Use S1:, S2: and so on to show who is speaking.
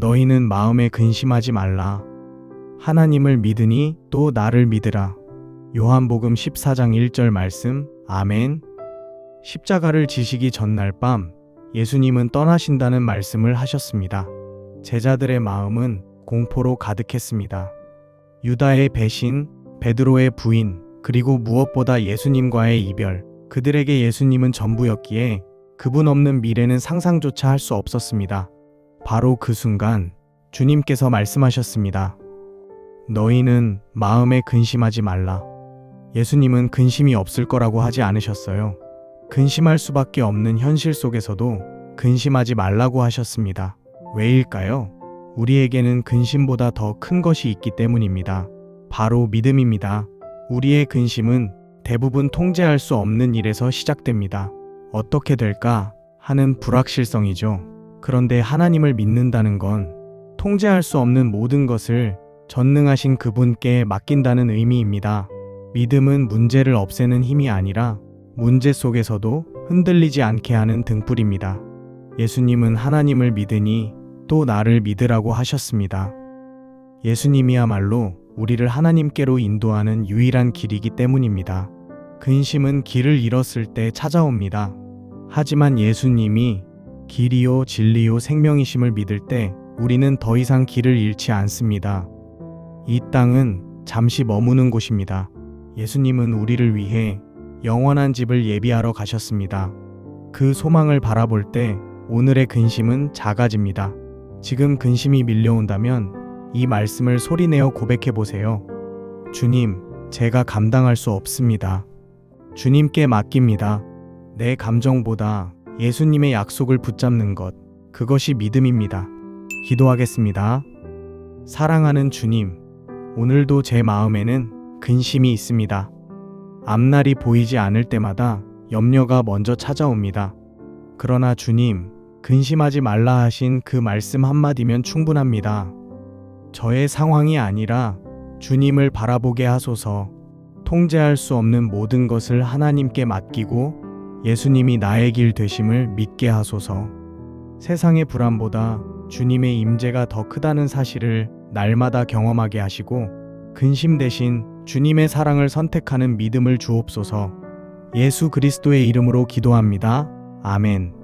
S1: 너희는 마음에 근심하지 말라. 하나님을 믿으니 또 나를 믿으라. 요한복음 14장 1절 말씀. 아멘. 십자가를 지시기 전날 밤 예수님은 떠나신다는 말씀을 하셨습니다. 제자들의 마음은 공포로 가득했습니다. 유다의 배신, 베드로의 부인, 그리고 무엇보다 예수님과의 이별, 그들에게 예수님은 전부였기에 그분 없는 미래는 상상조차 할 수 없었습니다. 바로 그 순간 주님께서 말씀하셨습니다. 너희는 마음에 근심하지 말라. 예수님은 근심이 없을 거라고 하지 않으셨어요. 근심할 수밖에 없는 현실 속에서도 근심하지 말라고 하셨습니다. 왜일까요? 우리에게는 근심보다 더 큰 것이 있기 때문입니다. 바로 믿음입니다. 우리의 근심은 대부분 통제할 수 없는 일에서 시작됩니다. 어떻게 될까 하는 불확실성이죠. 그런데 하나님을 믿는다는 건 통제할 수 없는 모든 것을 전능하신 그분께 맡긴다는 의미입니다. 믿음은 문제를 없애는 힘이 아니라 문제 속에서도 흔들리지 않게 하는 등불입니다. 예수님은 하나님을 믿으니 또 나를 믿으라고 하셨습니다. 예수님이야말로 우리를 하나님께로 인도하는 유일한 길이기 때문입니다. 근심은 길을 잃었을 때 찾아옵니다. 하지만 예수님이 길이요 진리요 생명이심을 믿을 때 우리는 더 이상 길을 잃지 않습니다. 이 땅은 잠시 머무는 곳입니다. 예수님은 우리를 위해 영원한 집을 예비하러 가셨습니다. 그 소망을 바라볼 때 오늘의 근심은 작아집니다. 지금 근심이 밀려온다면 이 말씀을 소리내어 고백해 보세요. 주님, 제가 감당할 수 없습니다. 주님께 맡깁니다. 내 감정보다 예수님의 약속을 붙잡는 것, 그것이 믿음입니다. 기도하겠습니다. 사랑하는 주님, 오늘도 제 마음에는 근심이 있습니다. 앞날이 보이지 않을 때마다 염려가 먼저 찾아옵니다. 그러나 주님, 근심하지 말라 하신 그 말씀 한마디면 충분합니다. 저의 상황이 아니라 주님을 바라보게 하소서 통제할 수 없는 모든 것을 하나님께 맡기고 예수님이 나의 길 되심을 믿게 하소서 세상의 불안보다 주님의 임재가 더 크다는 사실을 날마다 경험하게 하시고 근심 대신 주님의 사랑을 선택하는 믿음을 주옵소서 예수 그리스도의 이름으로 기도합니다. 아멘.